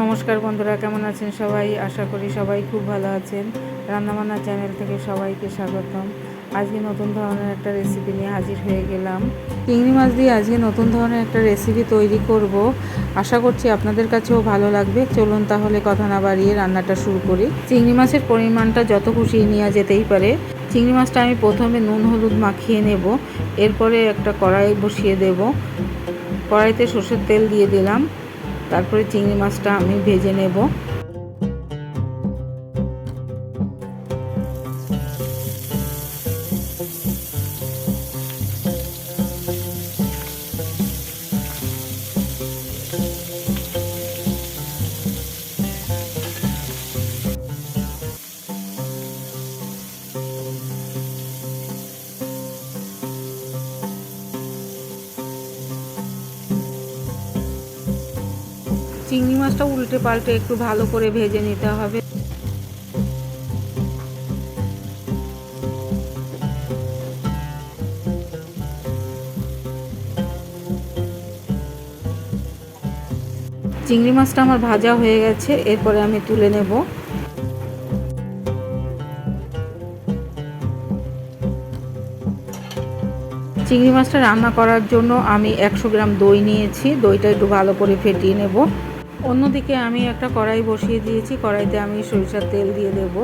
নমস্কার বন্ধুরা, কেমন আছেন সবাই? আশা করি সবাই খুব ভালো আছেন। রান্নাবান্না চ্যানেল থেকে সবাইকে স্বাগতম। আজকে নতুন ধরনের একটা রেসিপি নিয়ে হাজির হয়ে গেলাম। চিংড়ি মাছ দিয়ে আজকে নতুন ধরনের একটা রেসিপি তৈরি করব। আশা করছি আপনাদের কাছেও ভালো লাগবে। চলুন তাহলে কথা না বাড়িয়ে রান্নাটা শুরু করি। চিংড়ি মাছের পরিমাণটা যত খুশি নেওয়া যেতেই পারে। চিংড়ি মাছটা আমি প্রথমে নুন, হলুদ মাখিয়ে নেব। এরপরে একটা কড়াই বসিয়ে দেব। কড়াইতে সর্ষের তেল দিয়ে দিলাম। তারপরে চিংড়ি মাছটা আমি ভেজে নেব। চিংড়ি মাছটা উল্টে পাল্টে একটু ভালো করে ভেজে নিতে হবে। চিংড়ি মাছটা আমার ভাজা হয়ে গেছে, এরপরে আমি তুলে নেব। চিংড়ি মাছটা রান্না করার জন্য আমি একশো গ্রাম দই নিয়েছি, দইটা একটু ভালো করে ফেটিয়ে নেব। অন্যদিকে আমি একটা কড়াই বসিয়ে দিয়েছি, কড়াইতে আমি সরিষার তেল দিয়ে দেব।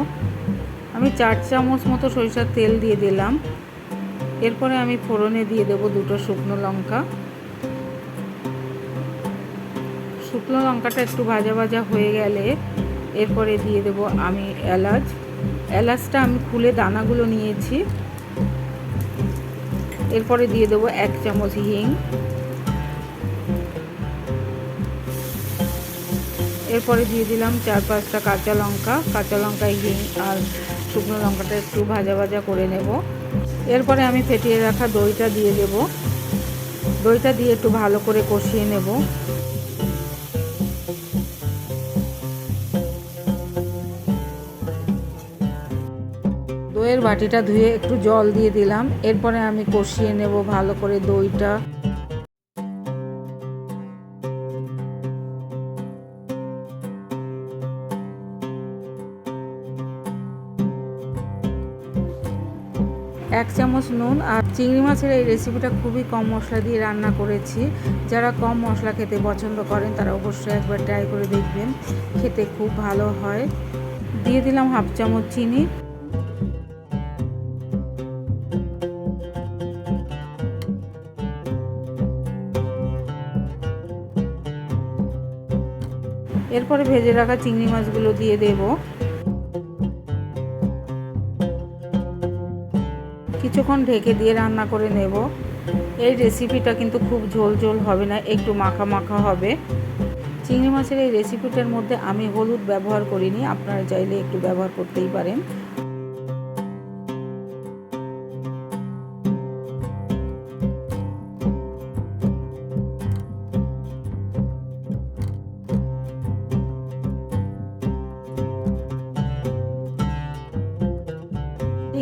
আমি চার চামচ মতো সরিষার তেল দিয়ে দিলাম। এরপরে আমি ফোড়নে দিয়ে দেব দুটো শুকনো লঙ্কা। শুকনো লঙ্কাটা একটু ভাজা ভাজা হয়ে গেলে এরপরে দিয়ে দেব আমি এলাচ। এলাচটা আমি খুলে দানাগুলো নিয়েছি। এরপরে দিয়ে দেবো এক চামচ হিং। এরপরে দিয়ে দিলাম চার পাঁচটা কাঁচা লঙ্কা। কাঁচা লঙ্কা হিং আর শুকনো লঙ্কাটা একটু ভাজা ভাজা করে নেব। এরপরে আমি ফেটিয়ে রাখা দইটা দিয়ে দেব। দইটা দিয়ে একটু ভালো করে কষিয়ে নেব। দইয়ের বাটিটা ধুয়ে একটু জল দিয়ে দিলাম। এরপরে আমি কষিয়ে নেব ভালো করে দইটা। এক চামচ নুন আর চিংড়ি মাছের এই রেসিপিটা খুবই কম মশলা দিয়ে রান্না করেছি। যারা কম মশলা খেতে পছন্দ করেন, তারা অবশ্যই একবার ট্রাই করে দেখবেন। খেতে খুব ভালো হয়। দিয়ে দিলাম হাফ চামচ চিনি। এরপরে ভেজে রাখা চিংড়ি মাছগুলো দিয়ে দেব। কিছুক্ষণ ঢেকে দিয়ে রান্না করে নেব। এই রেসিপিটা কিন্তু খুব ঝোল ঝোল হবে না, একটু মাখা মাখা হবে। চিংড়ি মাছের এই রেসিপিটার মধ্যে আমি হলুদ ব্যবহার করিনি, আপনারা চাইলে একটু ব্যবহার করতেই পারেন।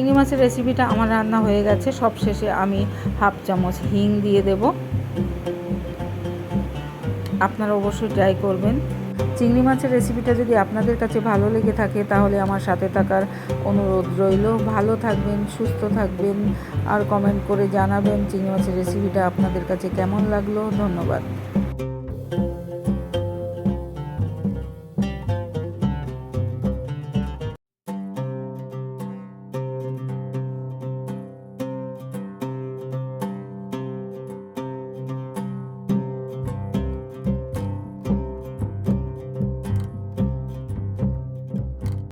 চিংড়ি মাছের রেসিপিটা আমার রান্না হয়ে গেছে। সব শেষে আমি হাফ চামচ হিং দিয়ে দেব। আপনারা অবশ্যই ট্রাই করবেন। চিংড়ি মাছের রেসিপিটা যদি আপনাদের কাছে ভালো লেগে থাকে, তাহলে আমার সাথে থাকার অনুরোধ রইল। ভালো থাকবেন, সুস্থ থাকবেন, আর কমেন্ট করে জানাবেন চিংড়ি মাছের রেসিপিটা আপনাদের কাছে কেমন লাগল। ধন্যবাদ।